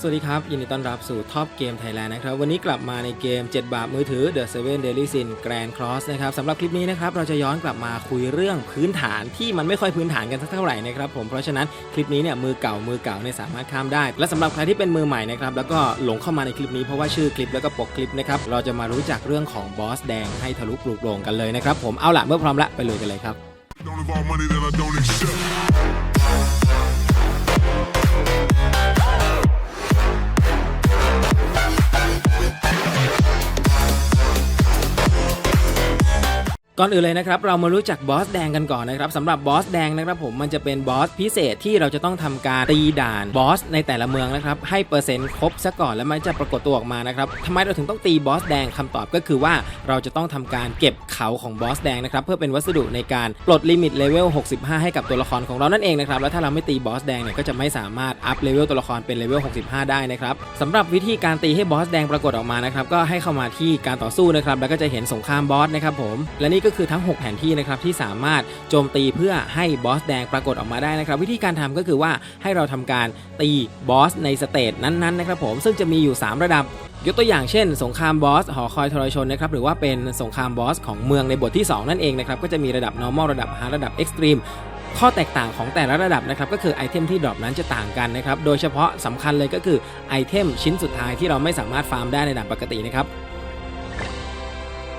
สวัสดีครับ ยินดีต้อนรับสู่ท็อปเกมไทยแลนด์นะครับ วันนี้กลับมาในเกม 7 บาทมือถือ The 7 Daily Sin Grand Cross นะครับสำหรับคลิปนี้นะครับ เราจะย้อนกลับมาคุยเรื่องพื้นฐานที่มันไม่ค่อยพื้นฐานกันสักเท่าไหร่นะครับผมเพราะฉะนั้นคลิปนี้เนี่ยมือเก่ามือเก่าเนี่ยสามารถข้ามได้ และสำหรับใครที่เป็นมือใหม่นะครับแล้วก็หลงเข้ามาในคลิปนี้เพราะว่าชื่อคลิปแล้วก็ปกคลิปนะครับเราจะมารู้จักเรื่องของบอสแดงให้ทะลุปลุกโปร่งกันเลยนะครับผมเอาล่ะเมื่อพร้อมละไปเลยกันเลยครับ ก่อนอื่นเลยนะครับเรามารู้จักบอสแดงกันก่อนนะครับสำหรับบอสแดงนะครับผมมันจะเป็นบอสพิเศษที่เราจะต้องทำการตีด่านบอสในแต่ละเมืองนะครับให้เปอร์เซ็นต์ครบซะก่อนแล้วมันจะปรากฏตัวออกมานะครับทำไมเราถึงต้องตีบอสแดงคำตอบก็คือว่าเราจะต้องทำการเก็บเขาของบอสแดงนะครับเพื่อเป็นวัสดุในการปลดลิมิตเลเวล65 ให้กับตัวละครของเรานั่นเองนะครับแล้วถ้าเราไม่ตีบอสแดงเนี่ยก็จะไม่สามารถอัพเลเวลตัวละครเป็นเลเวล65 ได้นะครับสำหรับวิธีการตีให้บอสแดงปรากฏออกมานะครับก็ให้เข้ามาที่การต่อสู้นะครับแล้วก็จะเห็นสงครามบอสนะครับผมและนี่ก็คือทั้ง 6 แผนที่นะครับที่สามารถโจมตีเพื่อให้บอสแดงปรากฏออกมาได้นะครับวิธีการทำก็คือว่าให้เราทำการตีบอสในสเตจนั้นๆนะครับผมซึ่งจะมีอยู่ 3 ระดับยกตัวอย่างเช่น สงครามบอสหอคอยทรชนนะครับหรือว่าเป็นสงครามบอสของเมืองในบทที่ 2 นั่นเองนะครับก็จะมีระดับ normal ระดับ hard ระดับ extreme ข้อแตกต่างของแต่ละระดับนะครับก็คือไอเทมที่ดรอปนั้นจะต่างกันนะครับโดยเฉพาะสำคัญเลยก็คือไอเทมชิ้นสุดท้ายที่เราไม่สามารถฟาร์มได้ในด่านปกตินะครับ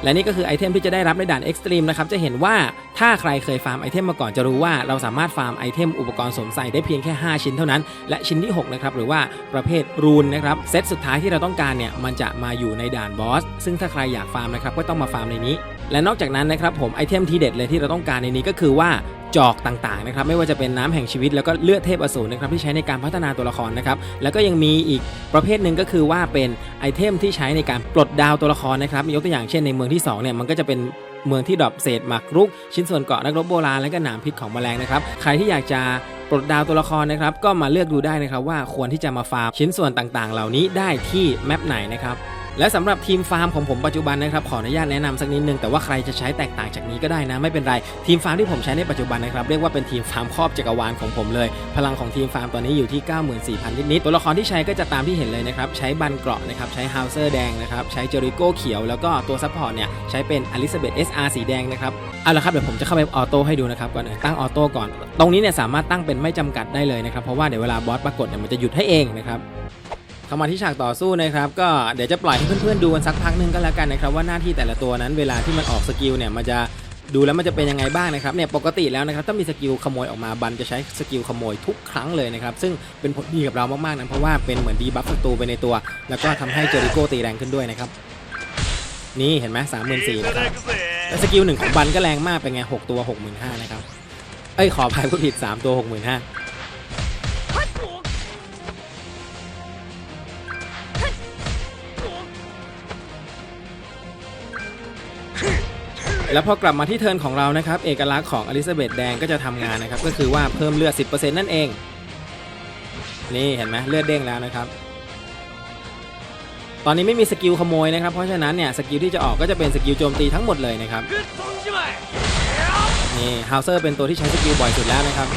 และนี่ก็คือไอเทมที่จะได้รับในด่านเอ็กซ์ตรีมนะครับจะเห็นว่าถ้าใครเคยฟาร์มไอเทมมาก่อนจะรู้ว่าเราสามารถฟาร์มไอเทมอุปกรณ์สวมใส่ได้เพียงแค่ 5 ชิ้นเท่านั้น และชิ้นที่6นะครับหรือว่าประเภทรูนนะครับเซตสุดท้ายที่เราต้องการเนี่ยมันจะมาอยู่ในด่านบอสซึ่งถ้าใครอยากฟาร์มนะครับก็ต้องมาฟาร์มในนี้ และนอกจากนั้นนะครับผมไอเทมทีเด็ดเลยที่เราต้องการในนี้ก็คือว่าจอกต่างๆนะครับไม่ว่าจะเป็นน้ำแห่งชีวิตแล้วก็เลือดเทพอสูรนะครับที่ใช้ในการพัฒนาตัวละครนะครับแล้วก็ยังมีอีกประเภทหนึ่งก็คือว่าเป็นไอเทมที่ใช้ในการปลดดาวตัวละครนะครับยกตัวอย่างเช่นในเมืองที่2เนี่ยมันก็จะเป็นเมืองที่ดรอปเศษหมากรุก ชิ้นส่วนเกาะนักรบโบราณและก็หนามพิษของแมลงนะครับใครที่อยากจะปลดดาวตัวละครนะครับก็มาเลือกดูได้นะครับว่าควรที่จะมาฟาร์มชิ้นส่วนต่างๆ เหล่านี้ได้ที่แมปไหนนะครับ และสำหรับทีมฟาร์มของผมปัจจุบันนะครับขออนุญาตแนะนำสักนิดนึงแต่ว่าใครจะใช้แตกต่างจากนี้ก็ได้นะไม่เป็นไรทีมฟาร์มที่ผมใช้ในปัจจุบันนะครับเรียกว่าเป็นทีมฟาร์มครอบจักรวาลของผมเลย พลังของทีมฟาร์มตอนนี้อยู่ที่ 94,000 นิดๆตัวละครที่ใช้ก็จะตามที่เห็นเลยนะครับใช้บันเกราะนะครับใช้ฮาวเซอร์แดงนะครับใช้เจอริโก้เขียวแล้วก็ตัวซัพพอร์ตเนี่ยใช้เป็นอลิซาเบธ SR สีแดงนะครับเอาละครับเดี๋ยวผมจะเข้าไปออโต้ให้ดูนะครับก่อนตั้งออโต้ก่อน ตรงนี้เนี่ยสามารถตั้งเป็นไม่จำกัดได้เลยนะครับเพราะว่าเดี๋ยวเวลาบอสปรากฏเนี่ยมันจะหยุดให้เองนะครับ เข้ามาที่ฉากต่อสู้นะครับก็เดี๋ยวจะปล่อยให้เพื่อนๆดูกันสักพักหนึงก็แล้วกันนะครับว่าหน้าที่แต่ละตัวนั้นเวลาที่มันออกสกิลเนี่ยมันจะดูแล้วมันจะเป็นยังไงบ้างนะครับเนี่ยปกติแล้วนะครับถ้ามีสกิลขโมยออกมาบันจะใช้สกิลขโมยทุกครั้งเลยนะครับซึ่งเป็นผลดีกับเรามากๆนะเพราะว่าเป็นเหมือนดีบัฟศัตรูไปในตัว แล้วก็ทำให้เจอริโก้ตีแรงขึ้นด้วยนะครับนี่เห็นไหมสามหมื่นสี่นะครับแล้วสกิลหนึ่งของบันก็แรงมากเป็นไงหกตัวหกหมื่นห้านะครับเอ้ยขออภัยผู้ผิดสามตัวหกหมื่นห้า แล้วพอกลับมาที่เทิร์นของเรานะครับ เอกลักษณ์ของอลิซาเบธแดงก็จะทำงานนะครับ ก็คือว่าเพิ่มเลือด 10%นั่นเอง นี่เห็นไหมเลือดเด้งแล้วนะครับ ตอนนี้ไม่มีสกิลขโมยนะครับ เพราะฉะนั้นเนี่ยสกิลที่จะออกก็จะเป็นสกิลโจมตีทั้งหมดเลยนะครับ นี่ฮาวเซอร์เป็นตัวที่ใช้สกิลบ่อยสุดแล้วนะครับ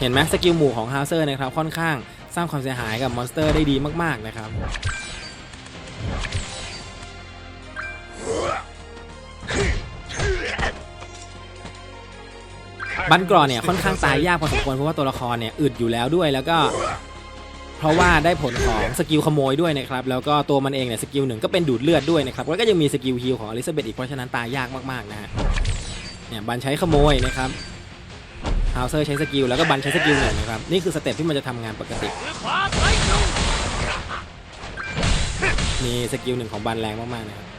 เห็นไหมสกิลหมู่ของฮาวเซอร์นะครับค่อนข้างสร้างความเสียหายกับมอนสเตอร์ได้ดีมากๆนะครับ บันกรอเนี่ยค่อนข้างตายยากพอสมควรเพราะว่าตัวละครเนี่ยอึดอยู่แล้วด้วยแล้วก็ เพราะว่าได้ผลของสกิลขโมยด้วยนะครับแล้วก็ตัวมันเองเนี่ยสกิลหนึ่งก็เป็นดูดเลือดด้วยนะครับแล้วก็ยังมีสกิลฮิลของอลิซาเบธอีกเพราะฉะนั้นตายยากมากๆนะฮะเนี่ยบันใช้ขโมยนะครับฮาวเซอร์ใช้สกิลแล้วก็บันใช้สกิลหนึ่งนะครับนี่คือสเต็ปที่มันจะทำงานปกตินี่สกิลหนึ่งของบันแรงมากๆนะครับ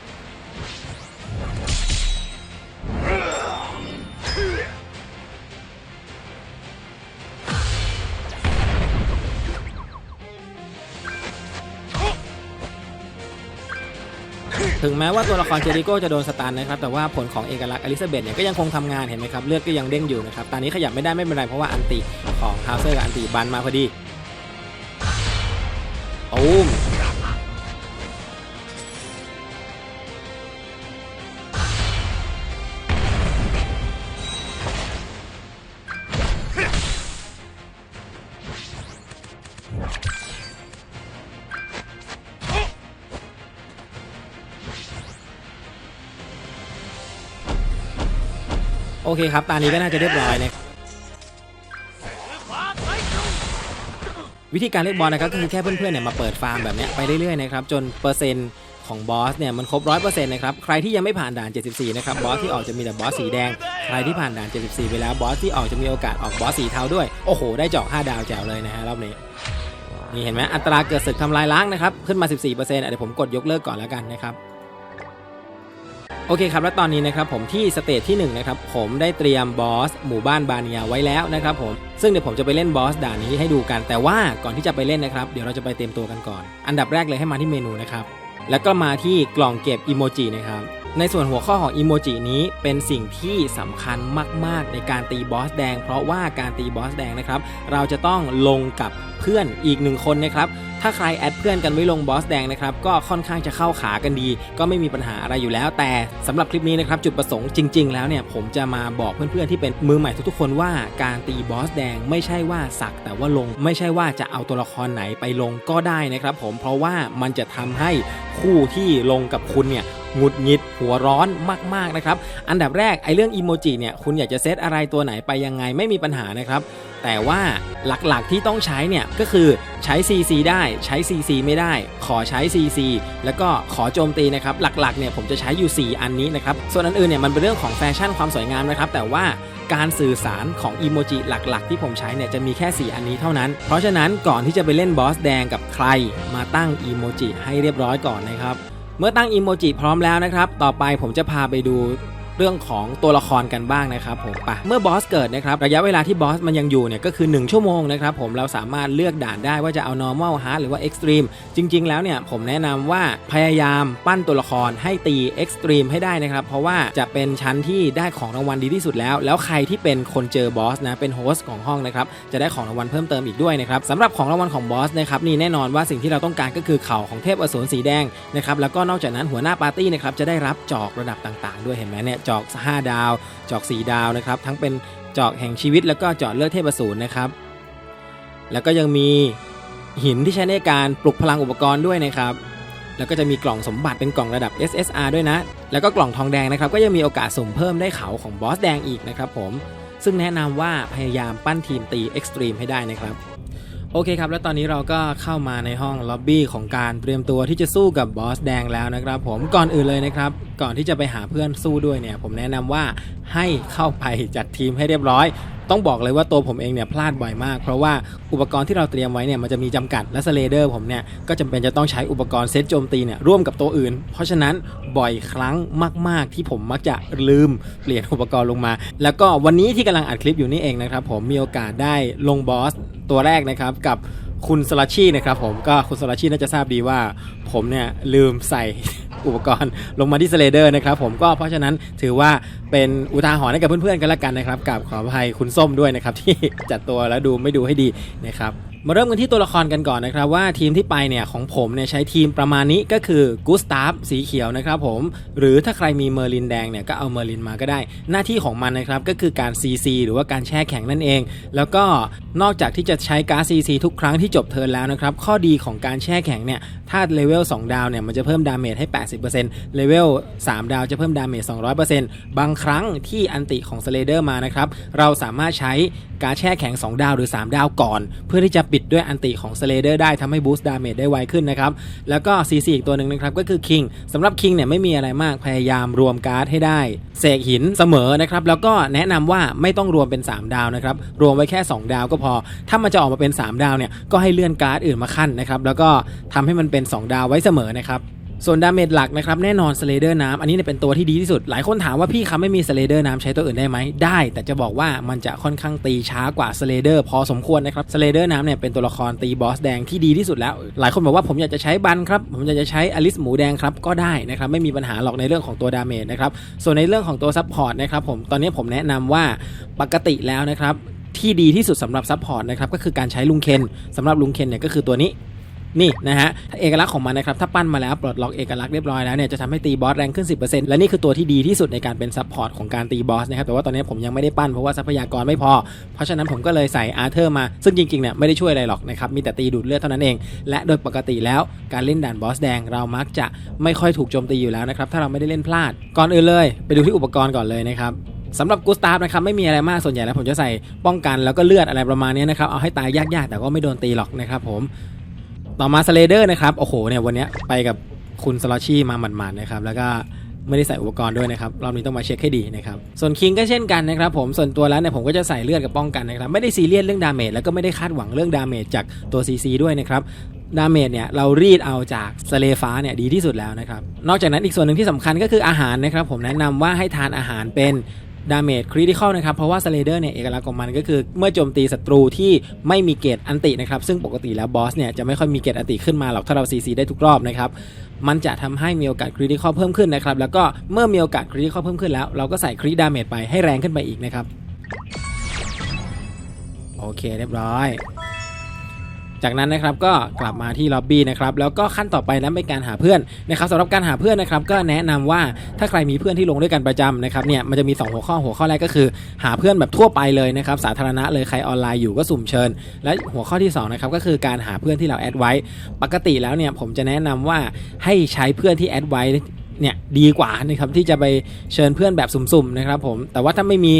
ถึงแม้ว่าตัวละครเจริโก้จะโดนสตันนะครับแต่ว่าผลของเอกลักษณ์อลิซาเบธเนี่ยก็ยังคงทำงานเห็นไหมครับเลือดก็ยังเด้งอยู่นะครับตอนนี้ขยับไม่ได้ไม่เป็นไรเพราะว่าอันติของฮาวเซอร์กับอันติบันมาพอดีอูม อเคครับตอนนี้ก็น่าจะเรียบร้อยนะวิธีการเรียกบอสนะครับก็คือแค่เพื่อนๆเนี่ยมาเปิดฟาร์มแบบนี้ไปเรื่อยๆนะครับจนเปอร์เซ็นต์ของบอสเนี่ยมันครบ 100%นะครับใครที่ยังไม่ผ่านด่าน 74 นะครับบอสที่ออกจะมีแต่บอสสีแดง ใครที่ผ่านด่าน 74 ไปแล้วบอสที่ออกจะมีโอกาสออกบอสสีเทาด้วย โอ้โห ได้จาะ5ดาวแจ๋วเลยนะฮะรอบนี้นี่เห็นไหมอัตราเกิดศึกทำลายล้างนะครับขึ้นมา 14%อะเดี๋ยวผมกดยกเลิกก่อนแล้วกันนะครับ โอเคครับและตอนนี้นะครับผมที่สเตจที่1นะครับผมได้เตรียมบอสหมู่บ้านบาเนียไว้แล้วนะครับผมซึ่งเดี๋ยวผมจะไปเล่นบอสด่านนี้ให้ดูกัน แต่ว่าก่อนที่จะไปเล่นนะครับเดี๋ยวเราจะไปเตรียมตัวกันก่อน อันดับแรกเลยให้มาที่เมนูนะครับแล้วก็มาที่กล่องเก็บอิโมจินะครับในส่วนหัวข้อของอิโมจินี้เป็นสิ่งที่สำคัญมาก ๆ ในการตีบอสแดง เพราะว่าการตีบอสแดงนะครับเราจะต้องลงกับเพื่อนอีกหนึ่งคนนะครับ ถ้าใครแอดเพื่อนกันไว้ลงบอสแดงนะครับก็ค่อนข้างจะเข้าขากันดี ก็ไม่มีปัญหาอะไรอยู่แล้ว แต่สำหรับคลิปนี้นะครับจุดประสงค์จริง ๆ แล้วเนี่ยผมจะมาบอกเพื่อนๆที่เป็นมือใหม่ทุกๆคนว่าการตีบอสแดงไม่ใช่ว่าสักแต่ว่าลง ไม่ใช่ว่าจะเอาตัวละครไหนไปลงก็ได้นะครับผมเพราะว่ามันจะทำให้คู่ที่ลงกับคุณเนี่ยหงุดหงิดหัวร้อนมากๆนะครับ อันดับแรกไอ้เรื่องอีโมจิเนี่ยคุณอยากจะเซตอะไรตัวไหนไปยังไงไม่มีปัญหานะครับ แต่ว่าหลักๆที่ต้องใช้เนี่ยก็คือใช้ CC ได้ใช้ CC ไม่ได้ ขอใช้ CC แล้วก็ขอโจมตีนะครับ หลักๆเนี่ยผมจะใช้อยู่ 4 อันนี้นะครับ ส่วนอันอื่นเนี่ยมันเป็นเรื่องของแฟชั่นความสวยงามนะครับ แต่ว่าการสื่อสารของอีโมจิหลักๆ ที่ผมใช้เนี่ยจะมีแค่ 4 อันนี้เท่านั้น เพราะฉะนั้นก่อนที่จะไปเล่นบอสแดงกับใคร มาตั้งอีโมจิให้เรียบร้อยก่อนนะครับ เมื่อตั้งอีโมจิพร้อมแล้วนะครับ ต่อไปผมจะพาไปดู เรื่องของตัวละครกันบ้างนะครับผมปะเมื่อบอสเกิดนะครับระยะเวลาที่บอสมันยังอยู่เนี่ยก็คือ 1 ชั่วโมงนะครับผมเราสามารถเลือกด่านได้ว่าจะเอา normal hard หรือว่า extreme จริง ๆ แล้วเนี่ยผมแนะนำว่าพยายามปั้นตัวละครให้ตี extreme ให้ได้นะครับ เพราะว่าจะเป็นชั้นที่ได้ของรางวัลดีที่สุดแล้ว แล้วใครที่เป็นคนเจอบอสนะเป็นโฮสต์ของห้องนะครับจะได้ของรางวัลเพิ่มเติมอีกด้วยนะครับสำหรับของรางวัลของบอสนะครับนี่แน่นอนว่าสิ่งที่เราต้องการก็คือเข่าของเทพอสูรสีแดงนะครับแล้วก็นอกจากนั้นหัวหน้าปาร์ตี้นะครับจะได้รับจอกระดับต่าง ๆ ด้วยเห็นไหมเนี่ยจอก 5 ดาว จอก 4 ดาวนะครับ ทั้งเป็นจอกแห่งชีวิตแล้วก็จอกเลือดเทพสูรนะครับ แล้วก็ยังมีหินที่ใช้ในการปลุกพลังอุปกรณ์ด้วยนะครับ แล้วก็จะมีกล่องสมบัติเป็นกล่องระดับ SSR ด้วยนะ แล้วก็กล่องทองแดงนะครับ ก็ยังมีโอกาสสุ่มเพิ่มได้เขาของบอสแดงอีกนะครับผม ซึ่งแนะนำว่าพยายามปั้นทีมตีเอ็กซ์ตรีมให้ได้นะครับ โอเคครับ แล้วตอนนี้เราก็เข้ามาในห้องล็อบบี้ของการเตรียมตัวที่จะสู้กับบอสแดงแล้วนะครับ ผมก่อนอื่นเลยนะครับ ก่อนที่จะไปหาเพื่อนสู้ด้วยเนี่ย ผมแนะนำว่าให้เข้าไปจัดทีมให้เรียบร้อย ต้องบอกเลยว่าตัวผมเองเนี่ยพลาดบ่อยมาก เพราะว่าอุปกรณ์ที่เราเตรียมไว้เนี่ยมันจะมีจำกัดและสเลเดอร์ผมเนี่ยก็จำเป็นจะต้องใช้อุปกรณ์เซตโจมตีเนี่ยร่วมกับตัวอื่น เพราะฉะนั้นบ่อยครั้งมาก ๆ ที่ผมมักจะลืมเปลี่ยนอุปกรณ์ลงมา แล้วก็วันนี้ที่กำลังอัดคลิปอยู่นี่เองนะครับผมมีโอกาสได้ลงบอสตัวแรกนะครับกับ คุณสลัชชี่นะครับผมก็คุณสลัชชี่น่าจะทราบดีว่า ผมเนี่ยลืมใส่อุปกรณ์ลงมาที่สเลเดอร์นะครับผมก็เพราะฉะนั้นถือว่าเป็นอุทาหรณ์ให้กับเพื่อนๆกันละกันนะครับกับขออภัยคุณส้มด้วยนะครับที่จัดตัวแล้วดูไม่ดูให้ดีนะครับ มาเริ่มกันที่ตัวละครกันก่อนนะครับว่าทีมที่ไปเนี่ยของผมเนี่ยใช้ทีมประมาณนี้ก็คือกูสตาฟสีเขียวนะครับผมหรือถ้าใครมีเมอร์ลินแดงเนี่ยก็เอาเมอร์ลินมาก็ได้ หน้าที่ของมันนะครับก็คือการ CC หรือว่าการแช่แข็งนั่นเอง แล้วก็นอกจากที่จะใช้การ์ด CC ทุกครั้งที่จบเทิร์นแล้วนะครับข้อดีของการแช่แข็งเนี่ยถ้าเลเวล2ดาวเนี่ยมันจะเพิ่มดาเมจให้ 80%เลเวล3ดาวจะเพิ่มดาเมจ200%บางครั้งที่อันติของสเลเดอร์มานะครับเราสามารถใช้การแช่แข็ง 2 ดาวหรือ 3 ดาวก่อน เพื่อที่จะปิดด้วยอันติของสเลเดอร์ได้ทำให้บูสต์ดาเมจได้ไวขึ้นนะครับ แล้วก็ CC อีกตัวหนึ่งนะครับก็คือคิงสำหรับคิงเนี่ยไม่มีอะไรมากพยายามรวมการ์ดให้ได้ เสกหินเสมอนะครับแล้วก็แนะนำว่าไม่ต้องรวมเป็น 3 ดาวนะครับรวมไว้แค่ 2 ดาวก็พอ ถ้ามันจะออกมาเป็น 3 ดาวเนี่ยก็ให้เลื่อนการ์ดอื่นมาขั้นนะครับแล้วก็ทำให้มันเป็น 2 ดาวไว้เสมอนะครับ ส่วนดาเมจหลักนะครับแน่นอนสเลเดอร์น้ำอันนี้เป็นตัวที่ดีที่สุด หลายคนถามว่าพี่ครับไม่มีสเลเดอร์น้ำใช้ตัวอื่นได้ไหมได้ แต่จะบอกว่ามันจะค่อนข้างตีช้ากว่าสเลเดอร์พอสมควรนะครับสเลเดอร์น้ำเนี่ยเป็นตัวละครตีบอสแดงที่ดีที่สุดแล้ว หลายคนบอกว่าผมอยากจะใช้บันครับผมอยากจะใช้อลิสหมูแดงครับก็ได้นะครับไม่มีปัญหาหรอกในเรื่องของตัวดาเมจนะครับส่วนในเรื่องของตัวซัพพอร์ตนะครับผมตอนนี้ผมแนะนำว่าปกติแล้วนะครับที่ดีที่สุดสำหรับซัพพอร์ตนะครับก็คือการใช้ลุงเคนสำหรับลุงเคนเนี่ยก็คือตัวนี้ นี่นะฮะเอกลักษณ์ของมันนะครับถ้าปั้นมาแล้วปลดล็อกเอกลักษณ์เรียบร้อยแล้วเนี่ยจะทำให้ตีบอสแรงขึ้น 10%และนี่คือตัวที่ดีที่สุดในการเป็นซัพพอร์ตของการตีบอสนะครับแต่ว่าตอนนี้ผมยังไม่ได้ปั้นเพราะว่าทรัพยากรไม่พอ เพราะฉะนั้นผมก็เลยใส่อาร์เธอร์มาซึ่งจริงๆเนี่ยไม่ได้ช่วยอะไรหรอกนะครับมีแต่ตีดูดเลือดเท่านั้นเอง และโดยปกติแล้วการเล่นด่านบอสแดงเรามักจะไม่ค่อยถูกโจมตีอยู่แล้วนะครับถ้าเราไม่ได้เล่นพลาดก่อนอื่นเลย ไปดูที่อุปกรณ์ก่อนเลยนะครับสำหรับกูสตาฟนะครับไม่มีอะไรมากส่วนใหญ่แล้วผมจะใส่ป้องกันแล้วก็เลือดอะไรประมาณนี้นะครับเอาให้ตายยากๆ แต่ก็ไม่โดนตีหรอกนะครับผม ต่อมาสเลเดอร์นะครับโอ้โหเนี่ยวันนี้ไปกับคุณสลอชี่มาหมาดๆนะครับแล้วก็ไม่ได้ใส่อุปกรณ์ด้วยนะครับรอบนี้ต้องมาเช็คให้ดีนะครับส่วนคิงก็เช่นกันนะครับผมส่วนตัวแล้วเนี่ยผมก็จะใส่เลือดกับป้องกันนะครับไม่ได้ซีเรียสเรื่องดาเมจแล้วก็ไม่ได้คาดหวังเรื่องดาเมจจากตัว CC ด้วยนะครับดาเมจเนี่ยเรารีดเอาจากสเลฟ้าเนี่ยดีที่สุดแล้วนะครับนอกจากนั้นอีกส่วนหนึ่งที่สำคัญก็คืออาหารนะครับผมแนะนำว่าให้ทานอาหารเป็น ดาเมจคริติคอลนะครับ เพราะว่าสเลเดอร์เนี่ย เอกลักษณ์ของมันก็คือ เมื่อโจมตีศัตรูที่ไม่มีเกรดอันตินะครับ ซึ่งปกติแล้วบอสเนี่ย จะไม่ค่อยมีเกรดอันติขึ้นมาหรอก ถ้าเราซีซีได้ทุกรอบนะครับ มันจะทำให้มีโอกาสคริติคอลเพิ่มขึ้นนะครับ แล้วก็เมื่อมีโอกาสคริติคอลเพิ่มขึ้นแล้ว เราก็ใส่คริดาเมจไปให้แรงขึ้นไปอีกนะครับโอเคเรียบร้อย จากนั้นนะครับก็กลับมาที่ล็อบบี้นะครับแล้วก็ขั้นต่อไปนั้นเป็นการหาเพื่อนนะครับสำหรับการหาเพื่อนนะครับก็แนะนำว่าถ้าใครมีเพื่อนที่ลงด้วยกันประจำนะครับเนี่ยมันจะมี 2 หัวข้อหัวข้อแรกก็คือ หาเพื่อนแบบทั่วไปเลยนะครับสาธารณะเลยใครออนไลน์อยู่ก็สุ่มเชิญ และหัวข้อที่2นะครับก็คือการหาเพื่อนที่เราแอดไว้ ปกติแล้วเนี่ยผมจะแนะนำว่าให้ใช้เพื่อนที่แอดไว้ เนี่ยดีกว่านะครับที่จะไปเชิญเพื่อนแบบสุ่มๆนะครับผมแต่ว่าถ้าไม่มี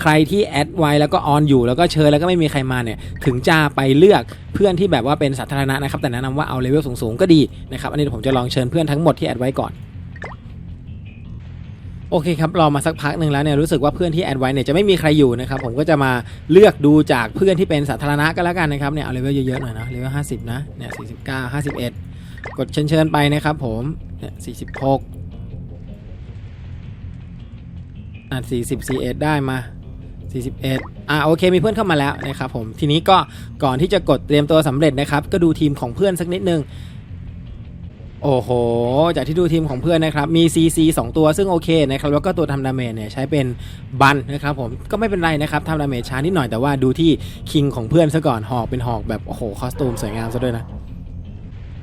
ใครที่แอดไว้แล้วก็ออนอยู่แล้วก็เชิญแล้วก็ไม่มีใครมาเนี่ยถึงจะไปเลือกเพื่อนที่แบบว่าเป็นสาธารณะนะครับแต่แนะนำว่าเอาเลเวลสูงๆก็ดีนะครับอันนี้ผมจะลองเชิญเพื่อนทั้งหมดที่แอดไว้ก่อนโอเคครับรอมาสักพักหนึ่งแล้วเนี่ยรู้สึกว่าเพื่อนที่แอดไว้เนี่ยจะไม่มีใครอยู่นะครับผมก็จะมาเลือกดูจากเพื่อนที่เป็นสาธารณะก็แล้วกันนะครับเนี่ยเอาเลเวลเยอะๆหน่อยนะเลเวลห้าสิบนะเนี่ยสี่สิบเก้าห้าสิบเอ็ดกดเชิญเชิญไปนะครับผมเนี่ยสี่สิบหก อะสี่สิบสี่เอ็ดได้มาสี่สิบเอ็ดอะโอเคมีเพื่อนเข้ามาแล้วนะครับผม ทีนี้ก็ก่อนที่จะกดเตรียมตัวสำเร็จนะครับ ก็ดูทีมของเพื่อนสักนิดนึง โอ้โห จากที่ดูทีมของเพื่อนนะครับ มี CC 2 ตัวซึ่งโอเคนะครับ แล้วก็ตัวทำดาเมจเนี่ยใช้เป็นบันนะครับผม ก็ไม่เป็นไรนะครับทำดาเมจช้านิดหน่อยแต่ว่าดูที่คิงของเพื่อนซะก่อน หอกเป็นหอกแบบโอ้โหคอสตูมสวยงามซะด้วยนะ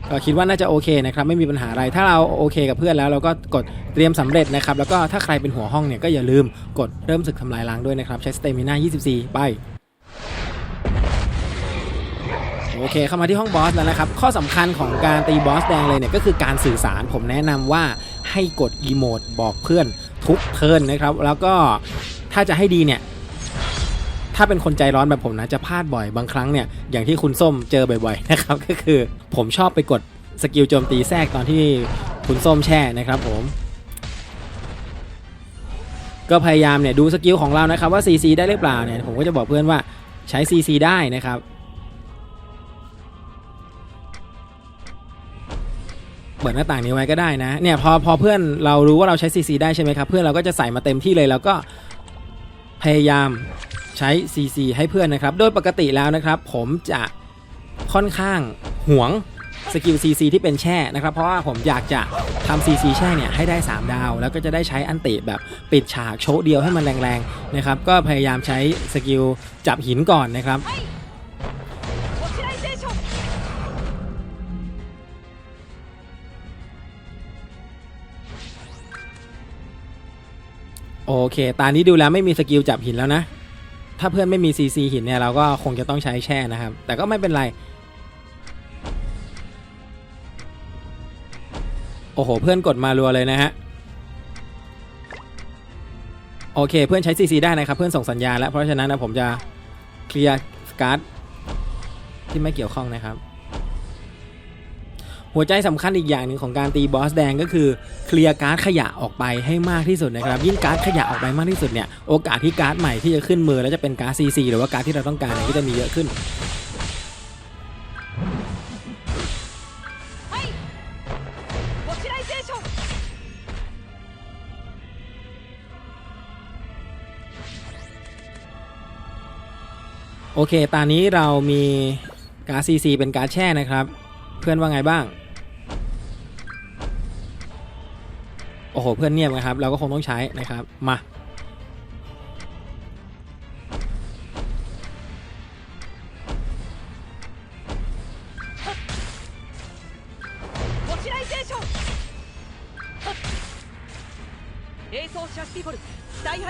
ก็คิดว่าน่าจะโอเคนะครับไม่มีปัญหาอะไร ถ้าเราโอเคกับเพื่อนแล้วเราก็กดเตรียมสำเร็จนะครับแล้วก็ถ้าใครเป็นหัวห้องเนี่ยก็อย่าลืมกดเริ่มศึกทำลายล้างด้วยนะครับใช้สเตมิน่า24 ไปโอเคเข้ามาที่ห้องบอสแล้วนะครับ ข้อสำคัญของการตีบอสแดงเลยเนี่ยก็คือการสื่อสารผมแนะนำว่าให้กดอีโมดบอกเพื่อนทุกเทิร์นนะครับ แล้วก็ถ้าจะให้ดีเนี่ย ถ้าเป็นคนใจร้อนแบบผมนะจะพลาดบ่อยบางครั้งเนี่ยอย่างที่คุณส้มเจอบ่อยๆนะครับก็คือผมชอบไปกดสกิลโจมตีแทรกตอนที่คุณส้มแช่นะครับผม ก็พยายามเนี่ยดูสกิลของเรานะครับว่า CC ได้หรือเปล่าเนี่ยผมก็จะบอกเพื่อนว่าใช้ CC ได้นะครับเปิดหน้าต่างนี้ไว้ก็ได้นะเนี่ยพอพอเพื่อนเรารู้ว่าเราใช้ CC ได้ใช่ไหมครับเพื่อนเราก็จะใส่มาเต็มที่เลยแล้วก็พยายาม ใช้ CC ให้เพื่อนนะครับ โดยปกติแล้วนะครับ ผมจะค่อนข้างหวงสกิล CC ที่เป็นแช่นะครับ เพราะว่าผมอยากจะทำ CC แช่เนี่ยให้ได้ 3 ดาว แล้วก็จะได้ใช้อันติแบบปิดฉากโชว์เดียวให้มันแรงๆนะครับ ก็พยายามใช้สกิลจับหินก่อนนะครับโอเค ตานี้ดูแล้วไม่มีสกิลจับหินแล้วนะ ถ้าเพื่อนไม่มีซีซีหินเนี่ยเราก็คงจะต้องใช้แช่นะครับ แต่ก็ไม่เป็นไร โอ้โห เพื่อนกดมารัวเลยนะฮะ โอเค เพื่อนใช้ซีซีได้นะครับ เพื่อนส่งสัญญาณแล้ว เพราะฉะนั้นนะผมจะเคลียร์การ์ดที่ไม่เกี่ยวข้องนะครับ หัวใจสำคัญอีกอย่างหนึ่งของการตีบอสแดงก็คือเคลียร์การ์ดขยะออกไปให้มากที่สุดนะครับ ยิ่งการ์ดขยะออกไปมากที่สุดเนี่ยโอกาสที่การ์ดใหม่ที่จะขึ้นมือแล้วจะเป็นการ์ดซีซีหรือว่าการ์ดที่เราต้องการก็จะมีเยอะขึ้นโอเค ตอนนี้เรามีการ์ดซีซีเป็นการ์ดแช่นะครับ เพื่อนว่าไงบ้าง โอ้โห เพื่อนเงียบนะครับ เราก็คงต้องใช้นะครับ มา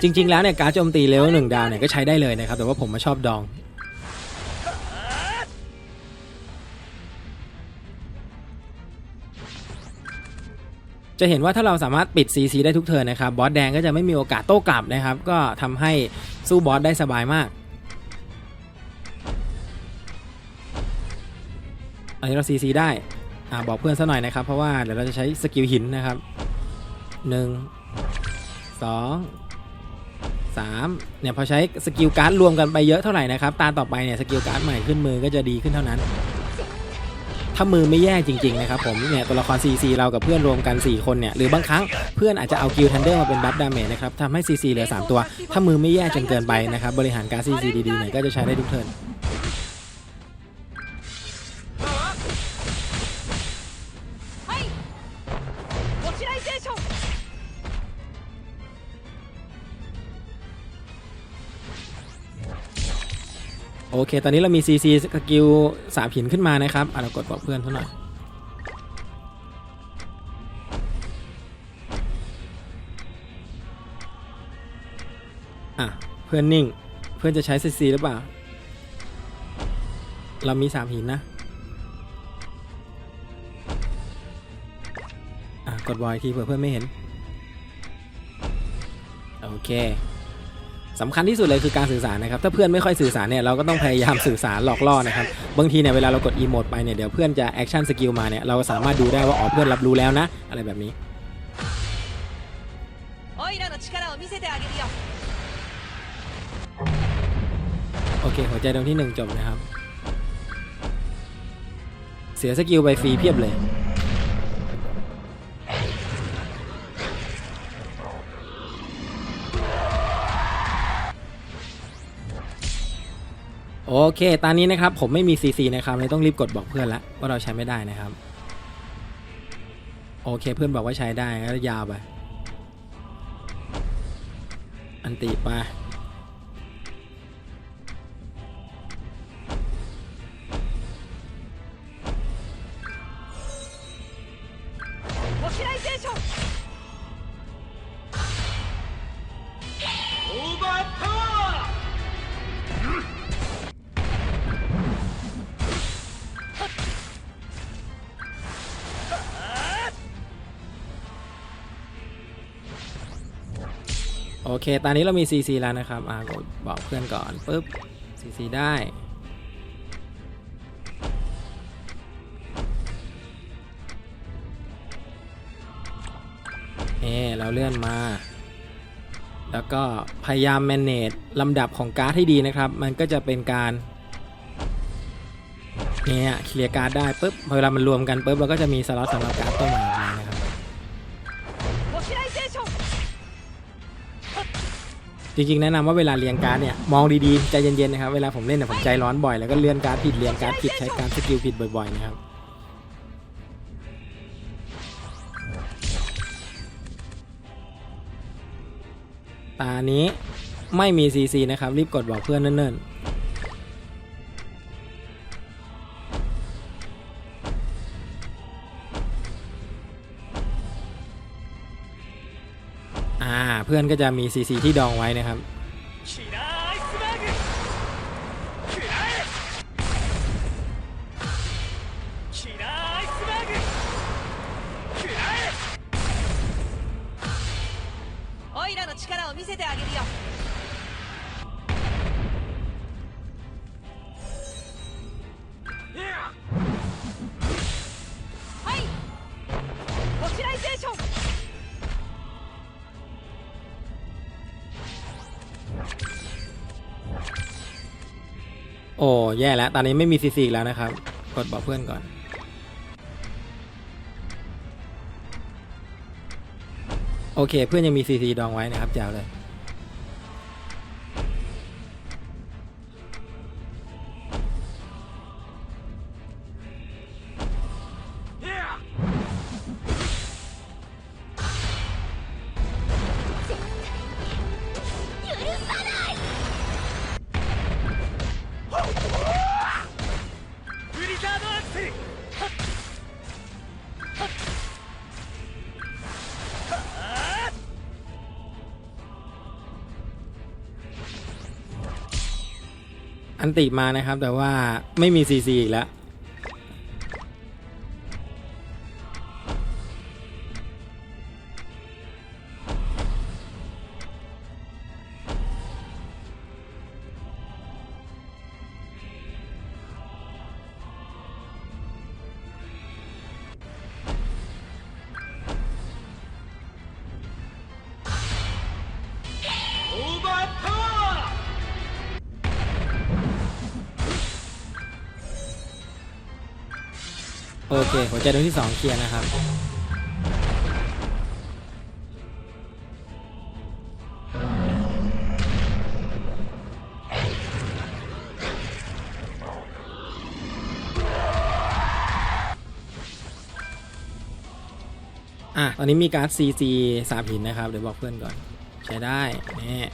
จริง ๆ แล้วเนี่ยการโจมตีเลเวลหนึ่งดาวเนี่ยก็ใช้ได้เลยนะครับ แต่ว่าผมมาชอบดอง จะเห็นว่าถ้าเราสามารถปิด CC ได้ทุกเทิร์นนะครับ บอสแดงก็จะไม่มีโอกาสโต้กลับนะครับ ก็ทำให้สู้บอสได้สบายมากอันนี้เรา CC ได้อ่าบอกเพื่อนซะหน่อยนะครับ เพราะว่าเดี๋ยวเราจะใช้สกิลหินนะครับ 1 2 3เนี่ยพอใช้สกิลการ์ดรวมกันไปเยอะเท่าไหร่นะครับ ตาต่อไปเนี่ยสกิลการ์ดใหม่ขึ้นมือก็จะดีขึ้นเท่านั้น ถ้ามือไม่แย่จริงๆนะครับผมเนี่ยตัวละคร CC เรากับเพื่อนรวมกัน 4 คนเนี่ยหรือบางครั้งเพื่อนอาจจะเอากิลทันเดอร์มาเป็นบัฟดาเมจนะครับทำให้ CC เหลือ 3 ตัว ถ้ามือไม่แย่จนเกินไปนะครับบริหารการ CC ดีๆเนี่ยก็จะใช้ได้ทุกเทิร์น โอเค ตอนนี้เรามี CC สกิลสามหินขึ้นมานะครับอะเรากดบอกเพื่อนเท่าหน่อย อะ เพื่อนนิ่ง เพื่อนจะใช้ CC หรือเปล่า เรามีสามหินนะ อะ กดบอยทีเผื่อเพื่อนไม่เห็น โอเค สำคัญที่สุดเลยคือการสื่อสารนะครับถ้าเพื่อนไม่ค่อยสื่อสารเนี่ยเราก็ต้องพยายามสื่อสารหลอกล่อนะครับบางทีเนี่ยเวลาเรากดอีโมดไปเนี่ยเดี๋ยวเพื่อนจะแอคชั่นสกิลมาเนี่ยเราสามารถดูได้ว่าอ๋อเพื่อนรับรู้แล้วนะอะไรแบบนี้โอเค หัวใจดวงที่ 1 จบนะครับ เสียสกิลไปฟรีเพียบเลย โอเค ตอนนี้นะครับผมไม่มีซีซีนะครับเลยต้องรีบกดบอกเพื่อนละว่าเราใช้ไม่ได้นะครับ โอเคเพื่อนบอกว่าใช้ได้ก็ยาวไป อันติไป อเค ตอนนี้เรามี CC แล้วนะครับ อ่ากดบอกเพื่อนก่อนปุ๊บ CC ได้ เอเราเลื่อนมา แล้วก็พยายาม manage ลำดับของการ์ดให้ดีนะครับ มันก็จะเป็นการเนี่ยเคลียร์การ์ดได้ปุ๊บพอเวลามันรวมกันปุ๊บเราก็จะมีสล็อตสำหรับการ์ดตัวใหม่ออกมา จริงๆแนะนำว่าเวลาเรียงการ์ดเนี่ยมองดีๆใจเย็นๆนะครับเวลาผมเล่นเนี่ยผมใจร้อนบ่อยแล้วก็เลื่อนการ์ดผิดเรียงการ์ดผิดใช้การดสกิลผิดบ่อยๆนะครับตานี้ไม่มี CC นะครับรีบกดบอกเพื่อนเนิ่นๆ เพื่อนก็จะมี CC ที่ดองไว้นะครับ อ้แย่แล้ว ตอนนี้ไม่มีซีซีแล้วนะครับ กดบอกเพื่อนก่อน โอเค เพื่อนยังมีซีซีดองไว้นะครับแจ๋วเลย อันติมานะครับ แต่ว่าไม่มีซีซีอีกแล้ว โอเคหัวใจดวงที่2เคลียร์นะครับ อะ ตอนนี้มีการ์ด CG สามหินนะครับ เดี๋ยวบอกเพื่อนก่อน ใช้ได้ นี่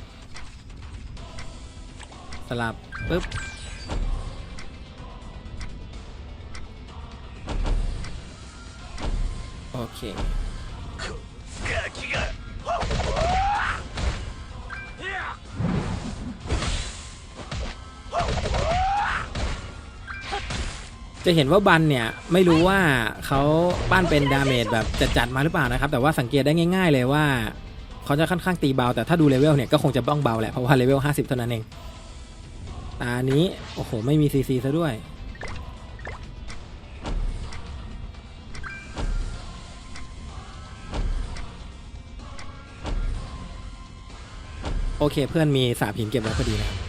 สลับปุ๊บ จะเห็นว่าบันเนี่ยไม่รู้ว่าเขาปั้นเป็นดาเมจแบบจัดๆมาหรือเปล่านะครับ แต่ว่าสังเกตได้ง่าย ๆ เลยว่าเขาจะค่อนข้างตีเบา แต่ถ้าดูเลเวลเนี่ยก็คงจะบ้องเบาแหละเพราะว่าเลเวล50 เท่านั้นเองตานี้ โอ้โห ไม่มีซีซีซะด้วย โอเค เพื่อนมีสาบหินเก็บไว้พอดีนะครับ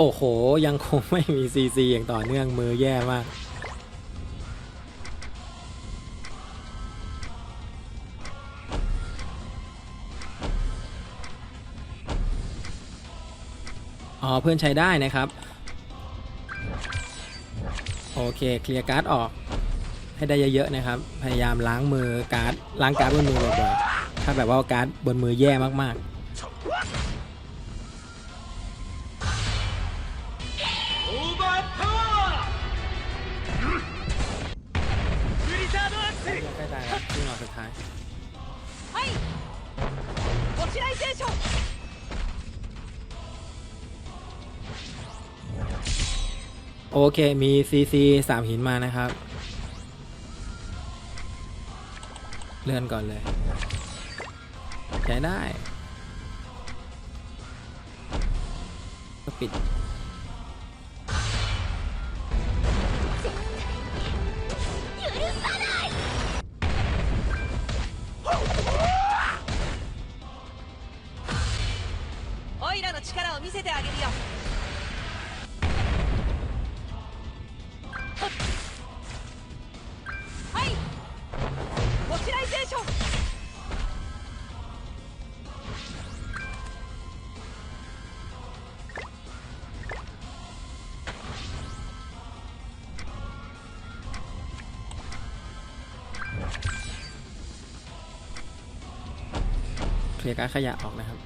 โอ้โห ยังคงไม่มีซีซีอย่างต่อเนื่องมือแย่มาก อ๋อ เพื่อนใช้ได้นะครับ โอเค เคลียร์การ์ดออกให้ได้เยอะๆนะครับ พยายามล้างมือการ์ดล้างการ์ดบนมือบ่อยๆถ้าแบบว่าการ์ดบนมือแย่มากๆ โอเค มีซีซีสามหินมานะครับ เลื่อนก่อนเลย ใช้ได้ ก็ปิด ลียร์การขยะออกนะครับ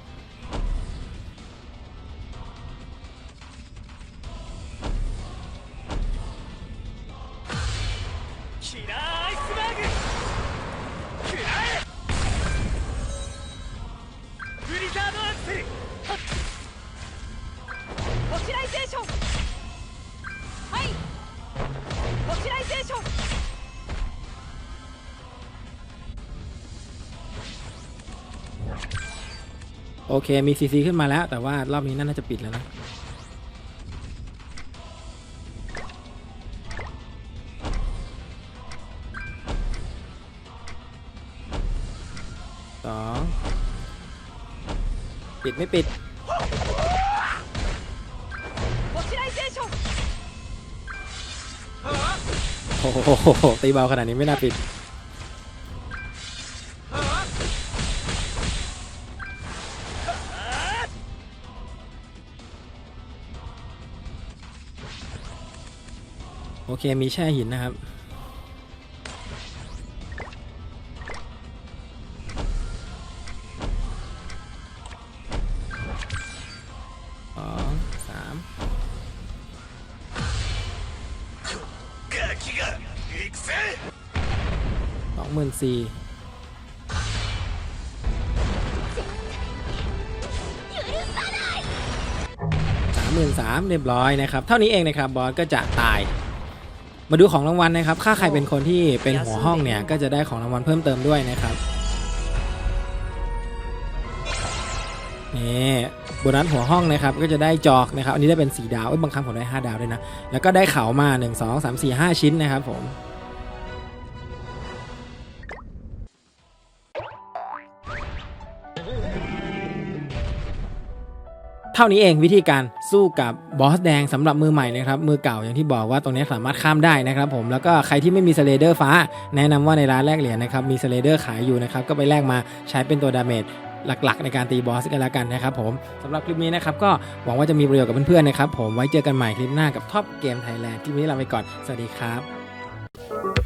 โอเคมีซีซีขึ้นมาแล้ว แต่ว่ารอบนี้น่าจะปิดแล้วนะสองปิดไม่ปิดโอ้โหตีเบาขนาดนี้ไม่น่าปิด โอเค มีแช่หินนะครับ สองามหมื่นสี่หมื่นสามเรียบร้อยนะครับ เท่านี้เองนะครับ บอสก็จะตาย มาดูของรางวัลนะครับถ้าใครเป็นคนที่เป็นหัวห้องเนี่ย ก็จะได้ของรางวัลเพิ่มเติมด้วยนะครับนี่โบนัสหัวห้องนะครับก็จะได้จอกนะครับ อันนี้ได้เป็น 4 ดาวเอ้ยบางครั้งผมได้ 5 ดาวด้วยนะ แล้วก็ได้เขามา 1 2 3 4 5 ชิ้นนะครับผม เท่านี้เองวิธีการสู้กับบอสแดงสำหรับมือใหม่นะครับมือเก่าอย่างที่บอกว่าตรงนี้สามารถข้ามได้นะครับผมแล้วก็ใครที่ไม่มีสเลเดอร์ฟ้า แนะนำว่าในร้านแลกเหรียญนะครับมีสเลเดอร์ขายอยู่นะครับก็ไปแลกมาใช้เป็นตัวดาเมจหลักๆ ในการตีบอสกันแล้วกันนะครับผมสำหรับคลิปนี้นะครับก็หวังว่าจะมีประโยชน์กับเพื่อนๆนะครับผมไว้เจอกันใหม่คลิปหน้ากับท็อปเกมไทยแลนด์คลิปนี้ลาไปก่อนสวัสดีครับ